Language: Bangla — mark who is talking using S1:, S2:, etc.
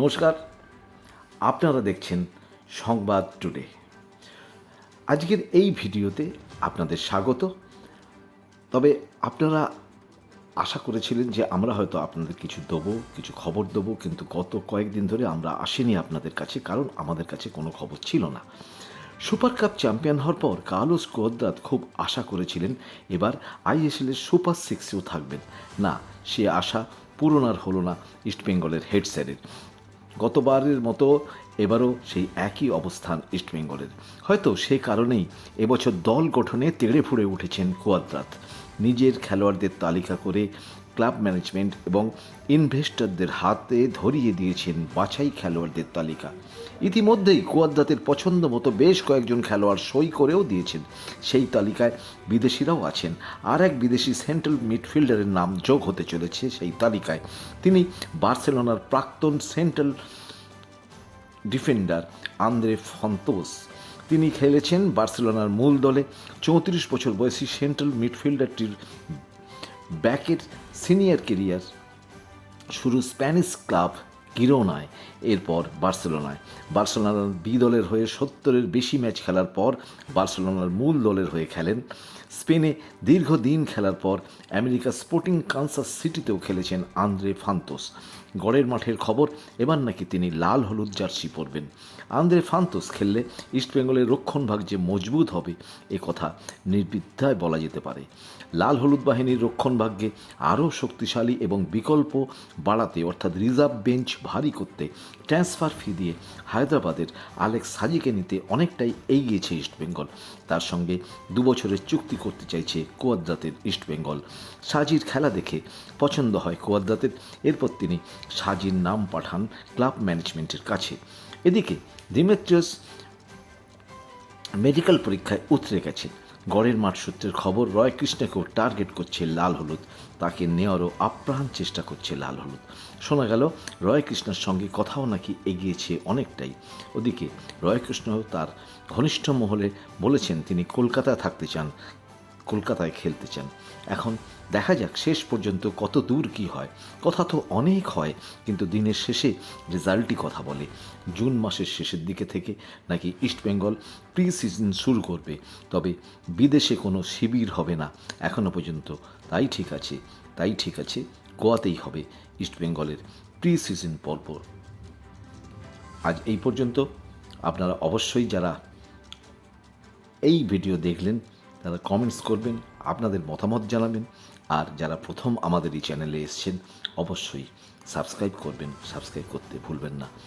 S1: নমস্কার। আপনারা দেখছেন সংবাদ টুডে। আজকের এই ভিডিওতে আপনাদের স্বাগত। তবে আপনারা আশা করেছিলেন যে আমরা হয়তো আপনাদের কিছু দেবো, কিছু খবর দেবো, কিন্তু গত কয়েকদিন ধরে আমরা আসিনি আপনাদের কাছে, কারণ আমাদের কাছে কোনো খবর ছিল না। সুপার কাপ চ্যাম্পিয়ন হওয়ার পর কার্লোস কোদ্রাত খুব আশা করেছিলেন, এবার আইএসএলের সুপার সিক্সেও থাকবেন। না, সে আশা পূরণ আর হলো না ইস্টবেঙ্গলের হেড স্যারের। গতবারের মতো এবারও সেই একই অবস্থান ইস্টবেঙ্গলের হয়তো সে কারণেই এবছর দল গঠনে তেড়ে ফুড়ে উঠেছেন কুয়াদ্রাত। নিজের খেলোয়াড়দের তালিকা করে ক্লাব ম্যানেজমেন্ট এবং ইনভেস্টরদের হাতে ধরিয়ে দিয়েছেন বাছাই খেলোয়াড়দের তালিকা। ইতিমধ্যেই কুয়াদ্রাতের পছন্দ মতো বেশ কয়েকজন খেলোয়াড় সই করেও দিয়েছেন। সেই তালিকায় বিদেশিরাও আছেন। আর এক বিদেশি সেন্ট্রাল মিডফিল্ডারের নাম যোগ হতে চলেছে সেই তালিকায়। তিনি বার্সেলোনার প্রাক্তন সেন্ট্রাল ডিফেন্ডার আন্দ্রে ফন্তোস। তিনি খেলেছেন বার্সেলোনার মূল দলে। চৌত্রিশ বছর বয়সী সেন্ট্রাল মিডফিল্ডারটির ব্যাকের সিনিয়র কেরিয়ার শুরু স্প্যানিশ ক্লাব গিরোনায় এরপর বার্সেলোনায়। বার্সেলোনার বি দলের হয়ে সত্তরের বেশি ম্যাচ খেলার পর বার্সেলোনার মূল দলের হয়ে খেলেন। স্পেনে দীর্ঘদিন খেলার পর আমেরিকা স্পোর্টিং কানসাস সিটিতেও খেলেছেন আন্দ্রে ফান্তোস। গড়ের মাঠের খবর, এবার নাকি তিনি লাল হলুদ জার্সি পরবেন। আন্দ্রে ফান্তোস খেললে ইস্টবেঙ্গলের রক্ষণভাগ যে মজবুত হবে, এ কথা নির্বিদ্যায় বলা যেতে পারে। লাল হলুদ বাহিনীর রক্ষণভাগ্যে আরও শক্তিশালী এবং বিকল্প বাড়াতে, অর্থাৎ রিজার্ভ বেঞ্চ ভারী করতে ট্রান্সফার ফি দিয়ে হায়দ্রাবাদের আলেক্স সাজিকে নিতে অনেকটাই এগিয়েছে ইস্টবেঙ্গল তার সঙ্গে দুবছরের চুক্তি করতে চাইছে কুয়াদ্রাতের ইস্টবেঙ্গল সাজির খেলা দেখে পছন্দ হয় কুয়াদ্রাতের। এরপর তিনি সাজির নাম পাঠান ক্লাব ম্যানেজমেন্টের কাছে। এদিকে দিমেত্রিয়াস মেডিকেল পরীক্ষায় উতরে গেছেন গড়ের মাঠ সূত্রের খবর রয় কৃষ্ণাকেও টার্গেট করছে লাল হলুদ। তাকে নেওয়ারও আপ্রাণ চেষ্টা করছে লাল হলুদ। শোনা গেল রয় কৃষ্ণার সঙ্গে কথাও নাকি এগিয়েছে অনেকটাই। ওদিকে রয় কৃষ্ণ তার ঘনিষ্ঠ মহলে বলেছেন তিনি কলকাতায় থাকতে চান। কলকাতায় খেলতে চান। এখন দেখা যাক শেষ পর্যন্ত কত দূর কি হয়। কথা তো অনেক হয়, কিন্তু দিনের শেষে রেজাল্টই কথা বলে। জুন মাসের শেষের দিকে থেকে নাকি ইস্টবেঙ্গল প্রি সিজন শুরু করবে। তবে বিদেশে কোনো শিবির হবে না। এখনও পর্যন্ত তাই ঠিক আছে, তাই ঠিক আছে, গোয়াতেই হবে ইস্টবেঙ্গলের প্রি সিজন পর্ব আজ এই পর্যন্ত। আপনারা অবশ্যই যারা এই ভিডিও দেখলেন তারা কমেন্টস করবেন, আপনাদের মতামত জানাবেন, আর যারা প্রথম আমাদের এই চ্যানেলে এসছেন, অবশ্যই সাবস্ক্রাইব করবেন সাবস্ক্রাইব করতে ভুলবেন না।